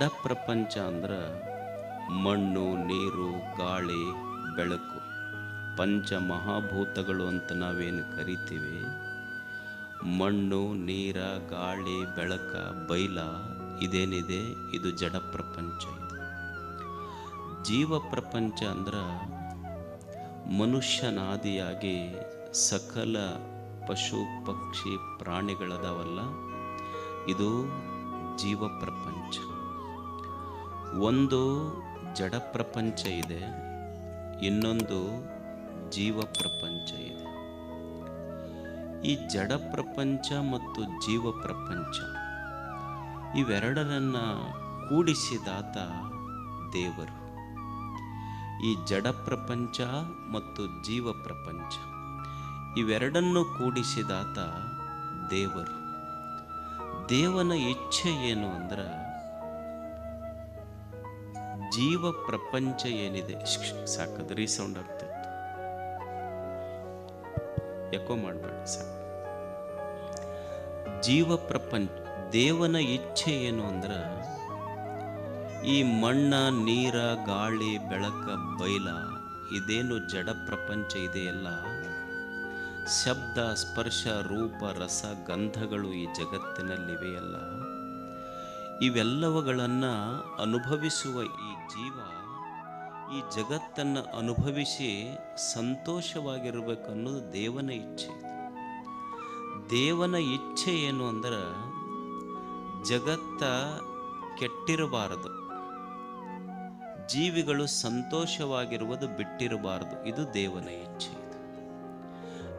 ಜಡ ಪ್ರಪಂಚ ಅಂದ್ರೆ ಮಣ್ಣು, ನೀರು, ಗಾಳಿ, ಬೆಳಕು. ಪಂಚ ಮಹಾಭೂತಗಳು ಅಂತ ನಾವೇನು ಕರಿತೀವಿ? ಮಣ್ಣು, ನೀರ, ಗಾಳಿ, ಬೆಳಕ, ಬೈಲ, ಇದೇನಿದೆ? ಇದು ಜಡ ಪ್ರಪಂಚ ಇದು. ಜೀವ ಪ್ರಪಂಚ ಅಂದ್ರೆ ಮನುಷ್ಯನಾದಿಯಾಗಿ ಸಕಲ ಪಶು, ಪಕ್ಷಿ, ಪ್ರಾಣಿಗಳದಾವಲ್ಲ, ಇದು ಜೀವ ಪ್ರಪಂಚ. ಒಂದು ಜಡ ಪ್ರಪಂಚ ಇದೆ, ಇನ್ನೊಂದು ಜೀವ ಪ್ರಪಂಚ ಇದೆ. ಈ ಜಡ ಪ್ರಪಂಚ ಮತ್ತು ಜೀವ ಪ್ರಪಂಚ ಇವೆರಡರನ್ನು ಕೂಡಿಸಿದಾತ ದೇವರು. ಈ ಜಡ ಪ್ರಪಂಚ ಮತ್ತು ಜೀವ ಪ್ರಪಂಚ ಇವೆರಡನ್ನು ಕೂಡಿಸಿದಾತ ದೇವರು. ದೇವನ ಇಚ್ಛೆ ಏನು ಅಂದ್ರೆ ಜೀವ ಪ್ರಪಂಚ ಏನಿದೆ ಸಾಕದು ರೀಸೌಂಡ್ ಆಗ್ತಿತ್ತು ಯಾಕೋ ಮಾಡಬೇಡ, ಸಾಕು. ಜೀವ ಪ್ರಪಂಚ, ದೇವನ ಇಚ್ಛೆ ಏನು ಅಂದ್ರೆ, ಈ ಮಣ್ಣ, ನೀರ, ಗಾಳಿ, ಬೆಳಕ, ಬೈಲ, ಇದೇನು ಜಡ ಪ್ರಪಂಚ ಇದೆಯಲ್ಲ? ಶಬ್ದ, ಸ್ಪರ್ಶ, ರೂಪ, ರಸ, ಗಂಧಗಳು ಈ ಜಗತ್ತಿನಲ್ಲಿವೆಯಲ್ಲ? ಇವೆಲ್ಲವುಗಳನ್ನು ಅನುಭವಿಸುವ ಈ ಜೀವ ಈ ಜಗತ್ತನ್ನು ಅನುಭವಿಸಿ ಸಂತೋಷವಾಗಿರಬೇಕು ಅನ್ನೋದು ದೇವನ ಇಚ್ಛೆ. ದೇವನ ಇಚ್ಛೆ ಏನು ಅಂದ್ರೆ ಜಗತ್ತ ಕೆಟ್ಟಿರಬಾರದು. ಜೀವಿಗಳು ಸಂತೋಷವಾಗಿರುವುದು ಬಿಟ್ಟಿರಬಾರದು. ಇದು ದೇವನ ಇಚ್ಛೆ.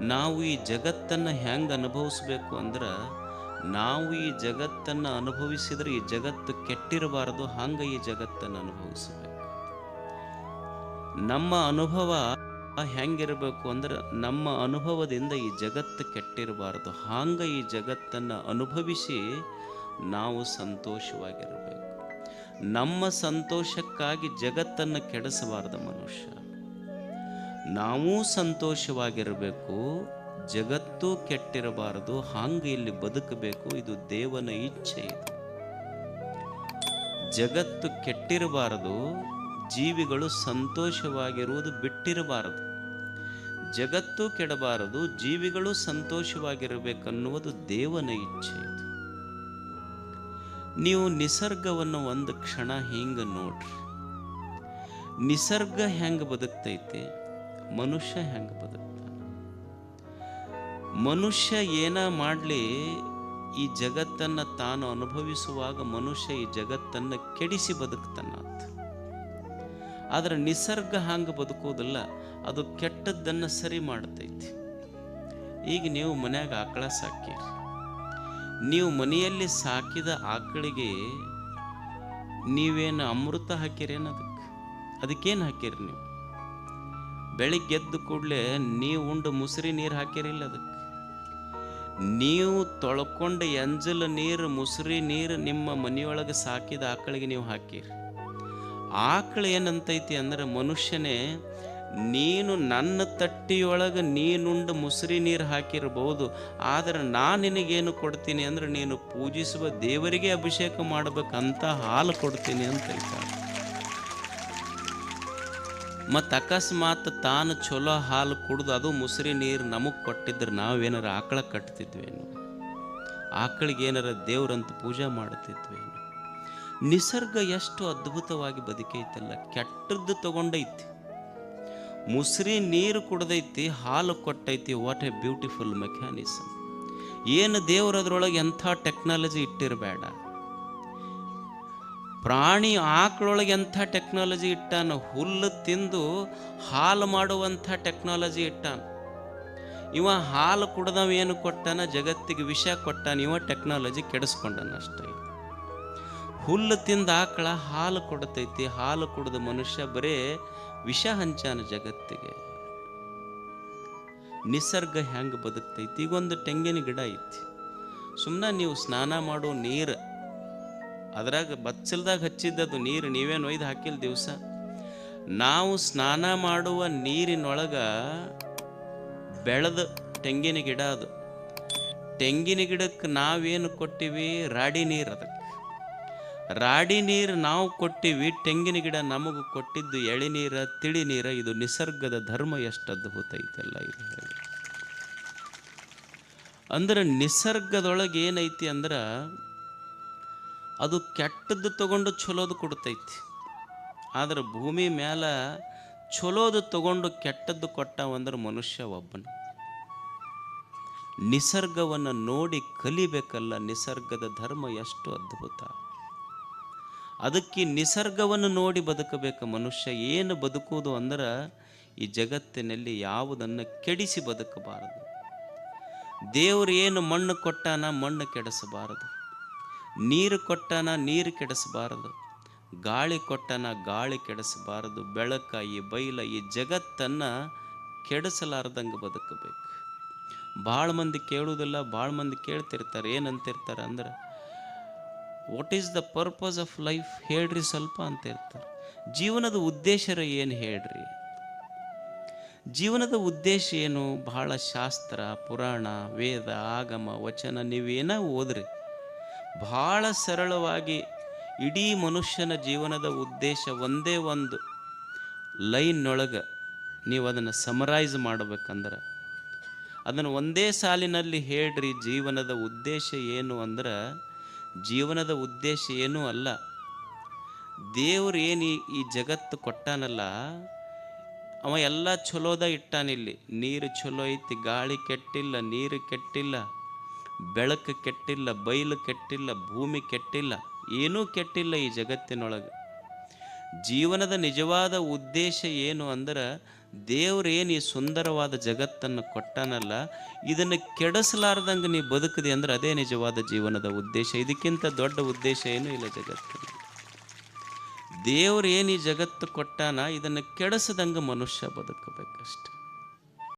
ನಾವು ಈ ಜಗತ್ತನ್ನು ಹೆಂಗೆ ಅನುಭವಿಸ್ಬೇಕು ಅಂದ್ರೆ ನಾವು ಈ ಜಗತ್ತನ್ನು ಅನುಭವಿಸಿದರೆ ಈ ಜಗತ್ತು ಕೆಟ್ಟಿರಬಾರದು, ಹಂಗೆ ಈ ಜಗತ್ತನ್ನು ಅನುಭವಿಸಬೇಕು. ನಮ್ಮ ಅನುಭವ ಹೆಂಗಿರಬೇಕು ಅಂದ್ರೆ ನಮ್ಮ ಅನುಭವದಿಂದ ಈ ಜಗತ್ತು ಕೆಟ್ಟಿರಬಾರದು, ಹಾಂಗ ಈ ಜಗತ್ತನ್ನು ಅನುಭವಿಸಿ ನಾವು ಸಂತೋಷವಾಗಿರಬೇಕು. ನಮ್ಮ ಸಂತೋಷಕ್ಕಾಗಿ ಜಗತ್ತನ್ನು ಕೆಡಿಸಬಾರದು ಮನುಷ್ಯ. ನಾವೂ ಸಂತೋಷವಾಗಿರಬೇಕು ಜಗತ್ತು ಕೆಟ್ಟಿರಬಾರದು, ಹಾಂಗೆ ಇಲ್ಲಿ ಬದುಕಬೇಕು, ಇದು ದೇವನ ಇಚ್ಛೆ ಇದು. ಜಗತ್ತು ಕೆಟ್ಟಿರಬಾರದು, ಜೀವಿಗಳು ಸಂತೋಷವಾಗಿರುವುದು ಬಿಟ್ಟಿರಬಾರದು. ಜಗತ್ತು ಕೆಡಬಾರದು, ಜೀವಿಗಳು ಸಂತೋಷವಾಗಿರಬೇಕನ್ನುವುದು ದೇವನ ಇಚ್ಛೆ ಇದು. ನೀವು ನಿಸರ್ಗವನ್ನು ಒಂದು ಕ್ಷಣ ಹಿಂಗೆ ನೋಡ್ರಿ. ನಿಸರ್ಗ ಹೆಂಗೆ ಬದುಕ್ತೈತೆ, ಮನುಷ್ಯ ಹೆಂಗೆ ಬದುಕ್ತಾನೆ ಮನುಷ್ಯ ಏನ ಮಾಡಲಿ, ಈ ಜಗತ್ತನ್ನು ತಾನು ಅನುಭವಿಸುವಾಗ ಮನುಷ್ಯ ಈ ಜಗತ್ತನ್ನು ಕೆಡಿಸಿ ಬದುಕ್ತಾನ ಆದರೆ ನಿಸರ್ಗ ಹಂಗೆ ಬದುಕೋದಿಲ್ಲ, ಅದು ಕೆಟ್ಟದ್ದನ್ನು ಸರಿ ಮಾಡ್ತೈತಿ. ಈಗ ನೀವು ಮನ್ಯಾಗ ಆಕಳ ಸಾಕಿರಿ ನೀವು ಮನೆಯಲ್ಲಿ ಸಾಕಿದ ಆಕಳಿಗೆ ನೀವೇನು ಅಮೃತ ಹಾಕಿರೇನು ಅದಕ್ಕೆ ಅದಕ್ಕೇನು ಹಾಕಿರಿ ನೀವು? ಬೆಳಿಗ್ಗೆದ್ದು ಕೂಡಲೇ ನೀವು ಉಂಡು ಮುಸುರಿ ನೀರು ಹಾಕಿರಿಲ್ಲ ಅದಕ್ಕೆ ನೀವು ತೊಳ್ಕೊಂಡು ಎಂಜಲ ನೀರು, ಮುಸುರಿ ನೀರು ನಿಮ್ಮ ಮನೆಯೊಳಗೆ ಸಾಕಿದ ಆಕಳಿಗೆ ನೀವು ಹಾಕಿರಿ. ಆಕಳು ಏನಂತೈತಿ ಅಂದ್ರೆ, ಮನುಷ್ಯನೇ, ನೀನು ನನ್ನ ತಟ್ಟಿಯೊಳಗೆ ನೀನುಂಡು ಮುಸುರಿ ನೀರು ಹಾಕಿರಬಹುದು, ಆದರೆ ನಾನು ನಿನಗೇನು ಕೊಡ್ತೀನಿ ಅಂದ್ರೆ, ನೀನು ಪೂಜಿಸುವ ದೇವರಿಗೆ ಅಭಿಷೇಕ ಮಾಡಬೇಕಂತ ಹಾಲು ಕೊಡ್ತೀನಿ ಅಂತ ಹೇಳ್ತಾರೆ. ಮತ್ತು ಅಕಸ್ಮಾತ್ ತಾನು ಚಲೋ ಹಾಲು ಕುಡ್ದು ಅದು ಮುಸ್ರಿ ನೀರು ನಮಗೆ ಕೊಟ್ಟಿದ್ರೆ ನಾವೇನಾರ ಆಕಳ ಕಟ್ತಿದ್ವೇನು? ಆಕಳಿಗೆ ಏನಾರ ದೇವ್ರಂತ ಪೂಜೆ ಮಾಡ್ತಿದ್ವೇನು? ನಿಸರ್ಗ ಎಷ್ಟು ಅದ್ಭುತವಾಗಿ ಬದುಕೈತಲ್ಲ, ಕೆಟ್ಟದ್ದು ತಗೊಂಡೈತಿ. ಮುಸ್ರಿ ನೀರು ಕುಡ್ದೈತಿ, ಹಾಲು ಕೊಟ್ಟೈತಿ ವಾಟ್ ಎ ಬ್ಯೂಟಿಫುಲ್ ಮೆಕ್ಯಾನಿಸಮ್ ಏನು ದೇವ್ರು ಅದ್ರೊಳಗೆ ಎಂಥ ಟೆಕ್ನಾಲಜಿ ಇಟ್ಟಿರಬೇಡ. ಪ್ರಾಣಿ ಆಕಳೊಳಗೆ ಎಂಥ ಟೆಕ್ನಾಲಜಿ ಇಟ್ಟಾನ, ಹುಲ್ಲು ತಿಂದು ಹಾಲು ಮಾಡುವಂಥ ಟೆಕ್ನಾಲಜಿ ಇಟ್ಟಾನ. ಇವ ಹಾಲು ಕುಡ್ದವ ಏನು ಕೊಟ್ಟಾನ, ಜಗತ್ತಿಗೆ ವಿಷ ಕೊಟ್ಟಾನ, ಇವ ಟೆಕ್ನಾಲಜಿ ಕೆಡಿಸ್ಕೊಂಡನ ಅಷ್ಟೇ. ಹುಲ್ಲು ತಿಂದ ಆಕಳ ಹಾಲು ಕೊಡ್ತೈತಿ, ಹಾಲು ಕುಡ್ದ ಮನುಷ್ಯ ಬರೇ ವಿಷ ಹಂಚಾನ ಜಗತ್ತಿಗೆ. ನಿಸರ್ಗ ಹೆಂಗೆ ಬದುಕ್ತೈತಿ ಈಗೊಂದು ತೆಂಗಿನ ಗಿಡ ಐತಿ. ಸುಮ್ಮನೆ ನೀವು ಸ್ನಾನ ಮಾಡೋ, ನೀರು ಅದ್ರಾಗ ಬಚ್ಚಲ್ದಾಗ ಹಚ್ಚಿದ್ದದು ನೀರು ನೀವೇನು ಒಯ್ದು ಹಾಕಿಲ್ಲ ದಿವಸ. ನಾವು ಸ್ನಾನ ಮಾಡುವ ನೀರಿನೊಳಗ ಬೆಳೆದ ತೆಂಗಿನ ಗಿಡ ಅದು. ತೆಂಗಿನ ಗಿಡಕ್ಕೆ ನಾವೇನು ಕೊಟ್ಟಿವಿ? ರಾಡಿ ನೀರು ಅದಕ್ಕೆ ರಾಡಿ ನೀರು ನಾವು ಕೊಟ್ಟಿವಿ, ತೆಂಗಿನ ಗಿಡ ನಮಗೆ ಕೊಟ್ಟಿದ್ದು ಎಳಿನೀರ ತಿಳಿ ನೀರ, ಇದು ನಿಸರ್ಗದ ಧರ್ಮ ಎಷ್ಟು ಅದ್ಭುತ ಐತೆಲ್ಲ ಇದು ಅಂದ್ರೆ ನಿಸರ್ಗದೊಳಗೆ ಏನೈತಿ ಅಂದ್ರೆ ಅದು ಕೆಟ್ಟದ್ದು ತಗೊಂಡು ಚಲೋದು ಕೊಡ್ತೈತಿ. ಆದ್ರೆ ಭೂಮಿ ಮೇಲೆ ಚಲೋದು ತಗೊಂಡು ಕೆಟ್ಟದ್ದು ಕೊಟ್ಟವಂದ್ರೆ ಮನುಷ್ಯ ಒಬ್ಬನ. ನಿಸರ್ಗವನ್ನು ನೋಡಿ ಕಲಿಬೇಕಲ್ಲ, ನಿಸರ್ಗದ ಧರ್ಮ ಎಷ್ಟು ಅದ್ಭುತ. ಅದಕ್ಕೆ ನಿಸರ್ಗವನ್ನು ನೋಡಿ ಬದುಕಬೇಕು ಮನುಷ್ಯ. ಏನು ಬದುಕುವುದು ಅಂದ್ರೆ ಈ ಜಗತ್ತಿನಲ್ಲಿ ಯಾವುದನ್ನು ಕೆಡಿಸಿ ಬದುಕಬಾರದು. ದೇವರು ಏನು ಮಣ್ಣು ಕೊಟ್ಟಾನ ಮಣ್ಣು ಕೆಡಿಸಬಾರದು. ನೀರು ಕೊಟ್ಟನ ನೀರು ಕೆಡಿಸಬಾರದು. ಗಾಳಿ ಕೊಟ್ಟನ ಗಾಳಿ ಕೆಡಿಸಬಾರದು. ಬೆಳಕ, ಈ ಬೈಲ, ಈ ಜಗತ್ತನ್ನು ಕೆಡಿಸಲಾರ್ದಂಗೆ ಬದುಕಬೇಕು. ಭಾಳ ಮಂದಿ ಕೇಳುವುದಿಲ್ಲ, ಭಾಳ ಮಂದಿ ಕೇಳ್ತಿರ್ತಾರೆ, ಏನಂತಿರ್ತಾರೆ ಅಂದ್ರೆ what is the purpose of life ಹೇಳ್ರಿ ಸ್ವಲ್ಪ ಅಂತ ಇರ್ತಾರೆ ಜೀವನದ ಉದ್ದೇಶರ ಏನು ಹೇಳ್ರಿ? ಜೀವನದ ಉದ್ದೇಶ ಏನು? ಬಹಳ ಶಾಸ್ತ್ರ, ಪುರಾಣ, ವೇದ, ಆಗಮ, ವಚನ, ನೀವೇನ ಓದ್ರಿ. ಬಹಳ ಸರಳವಾಗಿ ಇಡೀ ಮನುಷ್ಯನ ಜೀವನದ ಉದ್ದೇಶ ಒಂದೇ ಒಂದು ಲೈನ್ನೊಳಗೆ ನೀವು ಅದನ್ನು ಸಮರೈಸ್ ಮಾಡ್ಬೇಕಂದ್ರೆ. ಅದನ್ನು ಒಂದೇ ಸಾಲಿನಲ್ಲಿ ಹೇಳ್ರಿ ಜೀವನದ ಉದ್ದೇಶ ಏನು ಅಂದ್ರೆ, ಜೀವನದ ಉದ್ದೇಶ ಏನೂ ಅಲ್ಲ. ದೇವ್ರು ಏನು ಈ- ಜಗತ್ತು ಕೊಟ್ಟಾನಲ್ಲ, ಅವ ಎಲ್ಲ ಚಲೋದ ಇಟ್ಟಾನಿಲ್ಲಿ. ನೀರು ಚಲೋ ಐತಿ, ಗಾಳಿ ಕೆಟ್ಟಿಲ್ಲ, ನೀರು ಕೆಟ್ಟಿಲ್ಲ. ಬೆಳಕು ಕೆಟ್ಟಿಲ್ಲ, ಬೈಲು ಕೆಟ್ಟಿಲ್ಲ, ಭೂಮಿ ಕೆಟ್ಟಿಲ್ಲ, ಏನೂ ಕೆಟ್ಟಿಲ್ಲ ಈ ಜಗತ್ತಿನೊಳಗೆ. ಜೀವನದ ನಿಜವಾದ ಉದ್ದೇಶ ಏನು ಅಂದ್ರೆ ದೇವ್ರು ಏನು ಈ ಸುಂದರವಾದ ಜಗತ್ತನ್ನು ಕೊಟ್ಟನಲ್ಲ, ಇದನ್ನು ಕೆಡಿಸಲಾರ್ದಂಗೆ ನೀ ಬದುಕದೆ ಅಂದ್ರೆ ಅದೇ ನಿಜವಾದ ಜೀವನದ ಉದ್ದೇಶ. ಇದಕ್ಕಿಂತ ದೊಡ್ಡ ಉದ್ದೇಶ ಏನೂ ಇಲ್ಲ ಜಗತ್ತಿನಲ್ಲಿ ದೇವ್ರು ಏನು ಈ ಜಗತ್ತು ಕೊಟ್ಟಾನ, ಇದನ್ನು ಕೆಡಿಸದಂಗೆ ಮನುಷ್ಯ ಬದುಕಬೇಕಷ್ಟೆ.